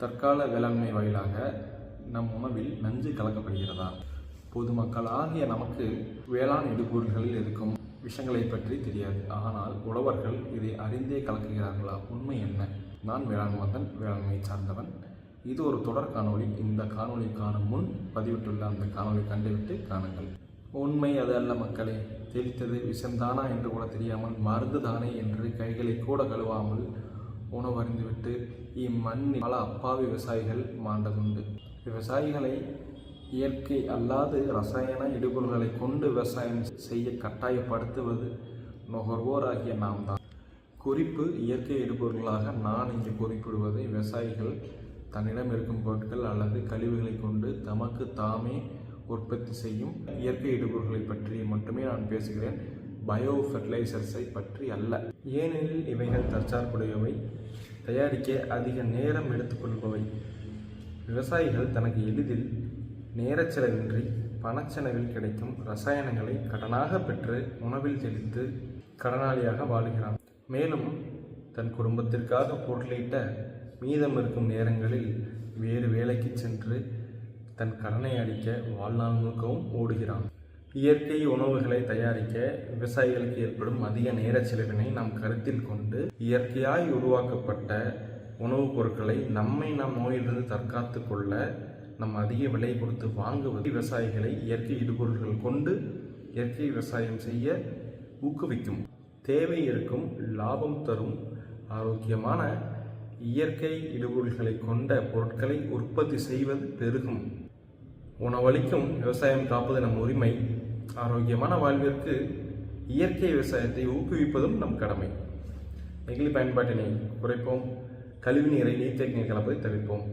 தற்கால வேளாண்மை வாயிலாக நம் உணவில் நஞ்சு கலக்கப்படுகிறதா? பொதுமக்கள் ஆகிய நமக்கு வேளாண் இடுபொருள்களில் இருக்கும் விஷயங்களை பற்றி தெரியாது. ஆனால் உழவர்கள் இதை அறிந்தே கலக்குகிறார்களா? உண்மை என்ன? நான் வேளாண் மதன் வேளாண்மை சார்ந்தவன். இது ஒரு தொடர் காணொளி. இந்த காணொளி காணும் முன் பதிவிட்டுள்ள அந்த காணொளி கண்டுவிட்டு காணுங்கள். உண்மை அது அல்ல மக்களே. தெளித்தது விஷம்தானா என்று கூட தெரியாமல் மருந்து தானே என்று கைகளை கூட கழுவாமல் உணவருந்துவிட்டு இம்மண்ணில் பல அப்பாவி விவசாயிகள் மாண்டதுண்டு. விவசாயிகளை இயற்கை அல்லாது ரசாயன இடுபொருள்களை கொண்டு விவசாயம் செய்ய கட்டாயப்படுத்துவது நுகர்வோராகிய நாம் தான் குறிப்பு இயற்கை இடுபொருள்களாக நான் இங்கு குறிப்பிடுவதை விவசாயிகள் தன்னிடம் இருக்கும் பொருட்கள் அல்லது கழிவுகளை கொண்டு தமக்கு தாமே உற்பத்தி செய்யும் இயற்கை இடுபொருள்களை பற்றி மட்டுமே நான் பேசுகிறேன். பயோ ஃபெர்டிலைசர்ஸை பற்றி அல்ல. ஏனெனில் இவைகள் தற்சார்புடையவை. தயாரிக்க அதிக நேரம் எடுத்துக்கொள்பவை. விவசாயிகள் தனக்கு எளிதில் நேரச்செலவின்றி பணச்செலவில் கிடைக்கும் ரசாயனங்களை கடனாக பெற்று உணவில் தெளித்து கடனாளியாக வாழுகிறான். மேலும் தன் குடும்பத்திற்காக பொருளீட்ட மீதம் இருக்கும் நேரங்களில் வேறு வேலைக்கு சென்று தன் கடனை அடிக்க வாழ்நாள் முழுக்கவும் ஓடுகிறான். இயற்கை உணவுகளை தயாரிக்க விவசாயிகளுக்கு ஏற்படும் அதிக நேர செலவினை நாம் கருத்தில் கொண்டு இயற்கையாய் உருவாக்கப்பட்ட உணவுப் பொருட்களை நம்மை நம் நோயிலிருந்து தற்காத்து கொள்ள நம் அதிக விலை கொடுத்து வாங்குவது விவசாயிகளை இயற்கை இடுபொருள்கள் கொண்டு இயற்கை விவசாயம் செய்ய ஊக்குவிக்கும். தேவை இருக்கும் லாபம் தரும் ஆரோக்கியமான இயற்கை இடுபொருள்களை கொண்ட பொருட்களை உற்பத்தி செய்வது பெருகும். உணவளிக்கும் விவசாயம் காப்பது நம் உரிமை. ஆரோக்கியமான வாழ்விற்கு இயற்கை விவசாயத்தை ஊக்குவிப்பதும் நம் கடமை. நெகிழி பயன்பாட்டினை குறைப்போம். கழிவு நீரை நீர்த்தேக்கினை கலப்பதை தவிர்ப்போம்.